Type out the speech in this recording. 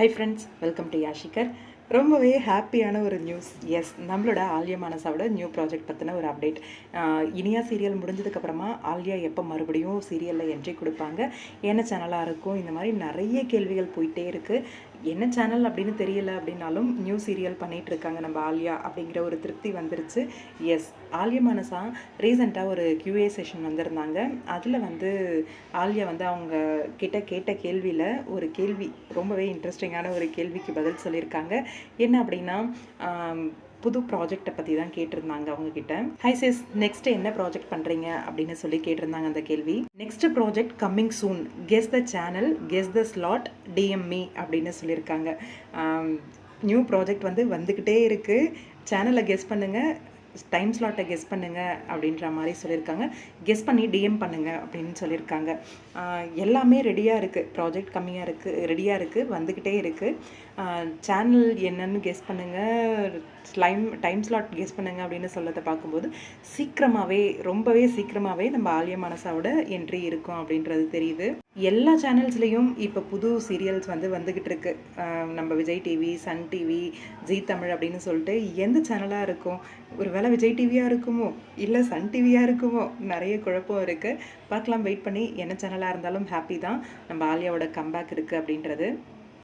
High friends welcome to யாஷிகர் ரொம்பவே ஹாப்பியான ஒரு நியூஸ் எஸ் நம்மளோட ஆல்யா மானசாவோட நியூ ப்ராஜெக்ட் பற்றின ஒரு அப்டேட் இனியா சீரியல் முடிஞ்சதுக்கப்புறமா ஆல்யா எப்போ மறுபடியும் சீரியலில் என்ட்ரி கொடுப்பாங்க? என்ன சேனலாக இருக்கும்? இந்த மாதிரி நிறைய கேள்விகள் போயிட்டே இருக்குது என்ன சேனல் அப்படின்னு தெரியல அப்படின்னாலும் நியூ சீரியல் பண்ணிகிட்டு இருக்காங்க நம்ம ஆலியா அப்படிங்கிற ஒரு திருப்தி வந்துருச்சு. எஸ் ஆலியா மனசா ரீசெண்டாக ஒரு கியூஏ செஷன் வந்திருந்தாங்க. அதில் வந்து ஆலியா வந்து அவங்க கிட்ட கேட்ட கேள்வியில் ஒரு கேள்வி ரொம்பவே இன்ட்ரெஸ்டிங்கான ஒரு கேள்விக்கு பதில் சொல்லியிருக்காங்க. என்ன அப்படின்னா புது ப்ராஜெக்டை பற்றி தான் கேட்டிருந்தாங்க அவங்கக்கிட்ட ஹை சிஸ் நெக்ஸ்ட் என்ன ப்ராஜெக்ட் பண்ணுறீங்க அப்படின்னு சொல்லி கேட்டிருந்தாங்க அந்த கேள்வி. Next project coming soon guess the channel guess the slot TME அப்படின்னு சொல்லியிருக்காங்க. நியூ ப்ராஜெக்ட் வந்து வந்துக்கிட்டே இருக்குது சேனலை கெஸ் பண்ணுங்கள் டைம் ஸ்லாட்டை கெஸ் பண்ணுங்க அப்படின்ற மாதிரி சொல்லியிருக்காங்க. கெஸ் பண்ணி டிஎம் பண்ணுங்க அப்படின்னு சொல்லியிருக்காங்க. எல்லாமே ரெடியாக இருக்குது ப்ராஜெக்ட் கம்மியாக இருக்குது ரெடியாக இருக்குது வந்துக்கிட்டே இருக்குது சேனல் என்னன்னு கெஸ் பண்ணுங்கள் டைம் டைம் ஸ்லாட் கெஸ் பண்ணுங்க அப்படின்னு சொல்லதை பார்க்கும்போது சீக்கிரமாகவே ரொம்பவே சீக்கிரமாகவே நம்ம ஆலிய மனசாவோட என்ட்ரி இருக்கும் அப்படின்றது தெரியுது. எல்லா சேனல்ஸ்லேயும் இப்போ புது சீரியல்ஸ் வந்து வந்துக்கிட்டு இருக்கு. நம்ம Vijay TV Sun TV Zee Tamil அப்படின்னு சொல்லிட்டு எந்த சேனலாக இருக்கும்? ஒரு ஒருவேளை விஜய் டிவியாக இருக்குமோ? இல்லை சன் டிவியாக இருக்குமோ? நிறைய குழப்பம் இருக்குது பார்க்கலாம் வெயிட் பண்ணி. என்ன சேனலாக இருந்தாலும் ஹாப்பி தான். நம்ம ஆலியாவோட கம்பேக் இருக்குது அப்படின்றது.